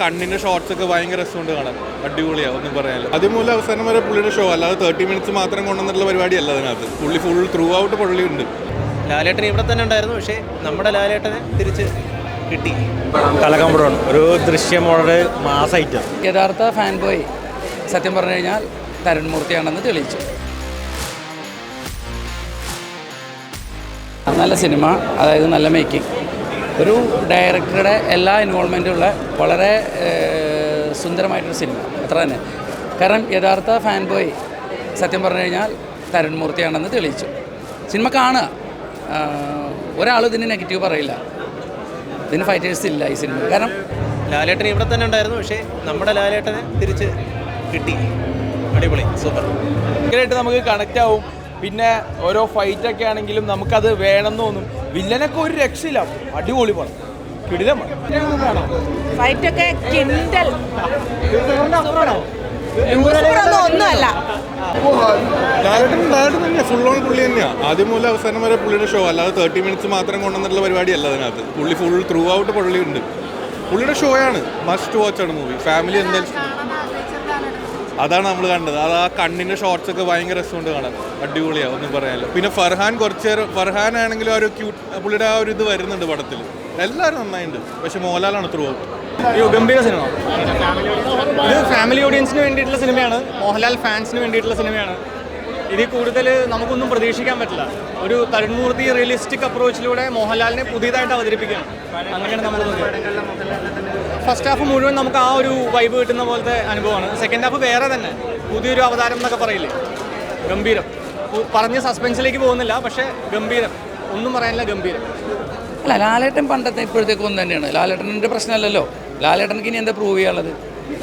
കണ്ണിന്റെ ഷോർട്സ് ഒക്കെ ഭയങ്കര രസമുണ്ട് കാണാൻ. അടിപൊളിയാണ് ഒന്നും പറയാനില്ല. ആദ്യം മുതൽ അവസാനം വരെ പുള്ളിയുടെ ഷോ അല്ലാതെ തേർട്ടി മിനിറ്റ്സ് മാത്രം കൊണ്ടുവന്നിട്ടുള്ള പരിപാടിയല്ല അതിനകത്ത്. പുള്ളി ഫുൾ ത്രൂ ഔട്ട് പുള്ളി ഉണ്ട് ലാലേട്ടൻ ഇവിടെ തന്നെ ഉണ്ടായിരുന്നു പക്ഷേ നമ്മുടെ ലാലേട്ടനെ തിരിച്ച് കിട്ടി. കലകമ്പടമാണ്. ഒരു ദൃശ്യം വളരെ മാസ് ഐറ്റം യഥാർത്ഥ ഫാൻ ബോയ് സത്യം പറഞ്ഞു കഴിഞ്ഞാൽ തരുൺമൂർത്തിയാണെന്ന് തെളിയിച്ചു. നല്ല സിനിമ അതായത് നല്ല മേക്കിംഗ് ഒരു ഡയറക്ടറുടെ എല്ലാ ഇൻവോൾവ്മെന്റും ഉള്ള വളരെ സുന്ദരമായിട്ടൊരു സിനിമ അത്ര തന്നെ. കാരണം യഥാർത്ഥ ഫാൻ ബോയ് സത്യം പറഞ്ഞു കഴിഞ്ഞാൽ തരുൺമൂർത്തിയാണെന്ന് തെളിയിച്ചു. സിനിമ കാണുക. ഒരാൾ ഇതിന് നെഗറ്റീവ് പറയില്ല. ഇതിന് ഫൈറ്റേഴ്സ് ഇല്ല ഈ സിനിമ കാരണം ലാലേട്ടൻ ഇവിടെ തന്നെ ഉണ്ടായിരുന്നു പക്ഷേ നമ്മുടെ ലാലേട്ടനെ തിരിച്ച് കിട്ടി. അടിപൊളി സൂപ്പർ. ഭയങ്കരമായിട്ട് നമുക്ക് കണക്റ്റ് ആവും. പിന്നെ ഓരോ ഫൈറ്റ് ഒക്കെ ആണെങ്കിലും നമുക്കത് വേണമെന്ന് തോന്നും. വില്ലനൊക്കെ ഒരു രക്ഷയില്ല. അടിപൊളി പടം. കിടിലം ഫൈറ്റൊക്കെ കിണ്ടൽ. ഒന്നുമല്ല. ഫുൾ ഓൺ പുള്ളി തന്നെയാണ് ആദ്യം മുതൽ അവസാനം വരെ പുള്ളിയുടെ ഷോ അല്ലാതെ തേർട്ടി മിനിറ്റ്സ് മാത്രം കൊണ്ടുവന്നിട്ടുള്ള പരിപാടിയല്ല അതിനകത്ത്. പുള്ളി ഫുൾ ത്രൂ ഔട്ട് പുള്ളി ഉണ്ട് പുള്ളിയുടെ ഷോ ആണ്. മസ്റ്റ് വാച്ച് ആണ് മൂവി ഫാമിലി എന്തായാലും അതാണ് നമ്മൾ കണ്ടത്. അത് ആ കണ്ണിന്റെ ഷോർട്സ് ഒക്കെ ഭയങ്കര രസമുണ്ട് കാണാൻ. അടിപൊളിയാണ് ഒന്നും പറയാനില്ല. പിന്നെ ഫർഹാൻ കുറച്ച് നേരം ഫർഹാൻ ആണെങ്കിലും ഒരു ക്യൂട്ട് പുള്ളിയുടെ ആ ഒരു ഇത് വരുന്നുണ്ട് പടത്തിൽ എല്ലാവരും നന്നായിട്ടുണ്ട് പക്ഷെ മോഹൻലാലാണ് ത്രൂ ഗംഭീര സിനിമ ഇത് ഫാമിലി ഓഡിയൻസിന് വേണ്ടിയിട്ടുള്ള സിനിമയാണ് മോഹൻലാൽ ഫാൻസിന് വേണ്ടിയിട്ടുള്ള സിനിമയാണ് ഇതിൽ കൂടുതൽ നമുക്കൊന്നും പ്രതീക്ഷിക്കാൻ പറ്റില്ല. ഒരു തരുൺമൂർത്തി റിയലിസ്റ്റിക് അപ്രോച്ചിലൂടെ മോഹൻലാലിനെ പുതിയതായിട്ട് അവതരിപ്പിക്കണം. അങ്ങനെയാണ് നമ്മൾ ഫസ്റ്റ് ഹാഫ് മുഴുവൻ നമുക്ക് ആ ഒരു വൈബ് കിട്ടുന്ന പോലത്തെ അനുഭവമാണ്. സെക്കൻഡ് ഹാഫ് വേറെ തന്നെ. പുതിയൊരു അവതാരം എന്നൊക്കെ പറയില്ലേ? ഗംഭീരം. പറഞ്ഞ് സസ്പെൻസിലേക്ക് പോകുന്നില്ല പക്ഷേ ഗംഭീരം. ഒന്നും പറയാനില്ല ഗംഭീരം. അല്ല ലാലേട്ടൻ പണ്ടത്തെ ഇപ്പോഴത്തേക്കൊന്നും തന്നെയാണ്. ലാലേട്ടന്റെ പ്രശ്നമല്ലല്ലോ. ലാലേട്ടനക്ക് ഇനി എന്താ പ്രൂവ് ചെയ്യാനുള്ളത്?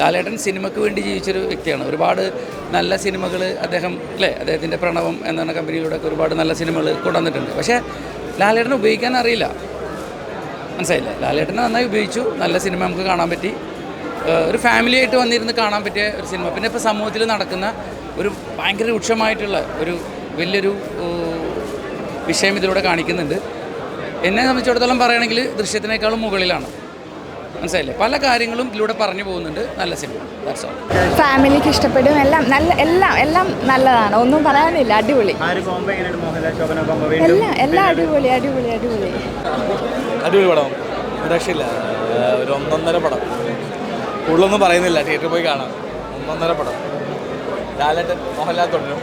ലാലേട്ടൻ സിനിമയ്ക്ക് വേണ്ടി ജീവിച്ചൊരു വ്യക്തിയാണ്. ഒരുപാട് നല്ല സിനിമകൾ അദ്ദേഹം അല്ലേ? അദ്ദേഹത്തിന്റെ പ്രണവം എന്ന കമ്പനിയിലൂടെ ഒരുപാട് നല്ല സിനിമകൾ കൊണ്ടുവന്നിട്ടുണ്ട്. പക്ഷേ ലാലേട്ടനെ ഉപയോഗിക്കാൻ അറിയില്ല. മനസ്സിലായില്ലേ? ലാലേട്ടനെ നന്നായി ഉപയോഗിച്ചു. നല്ല സിനിമ നമുക്ക് കാണാൻ പറ്റി. ഒരു ഫാമിലി ആയിട്ട് വന്നിരുന്ന് കാണാൻ പറ്റിയ ഒരു സിനിമ. പിന്നെ ഇപ്പോൾ സമൂഹത്തിൽ നടക്കുന്ന ഒരു ഭയങ്കര രൂക്ഷമായിട്ടുള്ള ഒരു വലിയൊരു വിഷയം ഇതിലൂടെ കാണിക്കുന്നുണ്ട്. എന്നെ സംബന്ധിച്ചിടത്തോളം പറയുകയാണെങ്കിൽ ദൃശ്യത്തിനേക്കാളും മുകളിലാണ്. മനസ്സിലായില്ലേ? പല കാര്യങ്ങളും ഇതിലൂടെ പറഞ്ഞു പോകുന്നുണ്ട്. നല്ല സിനിമ. ദാറ്റ്സ് ഓൾ ഫാമിലിക്ക് ഇഷ്ടപ്പെടും. എല്ലാം നല്ല എല്ലാം എല്ലാം നല്ലതാണ്. ഒന്നും പറയാനില്ല. അടിപൊളി. എല്ലാം എല്ലാം അടിപൊളി അടിപൊളി അടിപൊളി. അടിപൊളി പടം. രക്ഷയില്ല. ഒരു ഒന്നൊന്നര പടം. കൂടുതലൊന്നും പറയുന്നില്ല. തിയേറ്ററിൽ പോയി കാണാം. ഒന്നൊന്നര പടം. ലാലേട്ടൻ മോഹൻലാൽ തുടരും.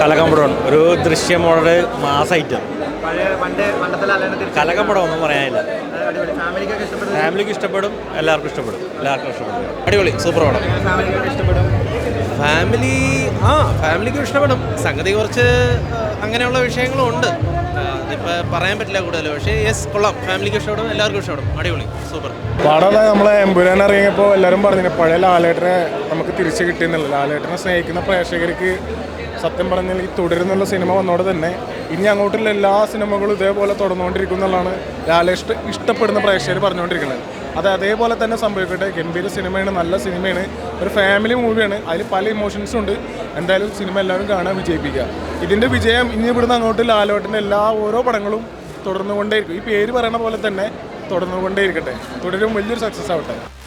കലകമ്പടമാണ് ഒരു ദൃശ്യം വളരെ മാസ് ഐറ്റം കലകമ്പടം ഒന്നും പറയാനില്ല. ഫാമിലിക്ക് ഇഷ്ടപ്പെടും എല്ലാവർക്കും ഇഷ്ടപ്പെടും എല്ലാവർക്കും ഇഷ്ടപ്പെടും. അടിപൊളി സൂപ്പർ പടം. ഫാമിലി ആ ഫാമിലിക്ക് ഇഷ്ടപ്പെടും. സംഗതി കുറച്ച് അങ്ങനെയുള്ള വിഷയങ്ങളും ഉണ്ട് പറയാൻ പറ്റില്ല കൂടുതൽ പക്ഷേ യെസ് കൊള്ളാം. ഫാമിലിക്ക് ഇഷ്ടപ്പെടും എല്ലാവർക്കും ഇഷ്ടപ്പെടും. അടിപൊളി സൂപ്പർ. പടം നമ്മളെ എമ്പുരാൻ ഇറങ്ങിയപ്പോൾ എല്ലാവരും പറഞ്ഞു പഴയ ലാലേട്ടനെ നമുക്ക് തിരിച്ചു കിട്ടിയെന്നുള്ളത്. ലാലേട്ടനെ സ്നേഹിക്കുന്ന പ്രേക്ഷകർക്ക് സത്യം പറഞ്ഞാൽ ഈ തുടരുന്നുള്ള സിനിമ വന്നോടെ തന്നെ ഇനി അങ്ങോട്ടുള്ള എല്ലാ സിനിമകളും ഇതേപോലെ തുടർന്നുകൊണ്ടിരിക്കും എന്നുള്ളതാണ് ലാലേഷ് ഇഷ്ടപ്പെടുന്ന പ്രേക്ഷകർ പറഞ്ഞുകൊണ്ടിരിക്കുന്നത്. അത് അതേപോലെ തന്നെ സംഭവിക്കട്ടെ. ഗംഭീര സിനിമയാണ് നല്ല സിനിമയാണ്. ഒരു ഫാമിലി മൂവിയാണ് അതിൽ പല ഇമോഷൻസും ഉണ്ട്. എന്തായാലും സിനിമ എല്ലാവരും കാണാൻ വിജയിപ്പിക്കുക. ഇതിന്റെ വിജയം ഇനി ഇവിടുന്ന് അങ്ങോട്ട് ലാലോട്ടിന്റെ എല്ലാ ഓരോ പടങ്ങളും തുടർന്നുകൊണ്ടേയിരിക്കും. ഈ പേര് പറയുന്ന പോലെ തന്നെ തുടർന്നുകൊണ്ടേയിരിക്കട്ടെ. തുടരും. വലിയൊരു സക്സസ് ആവട്ടെ.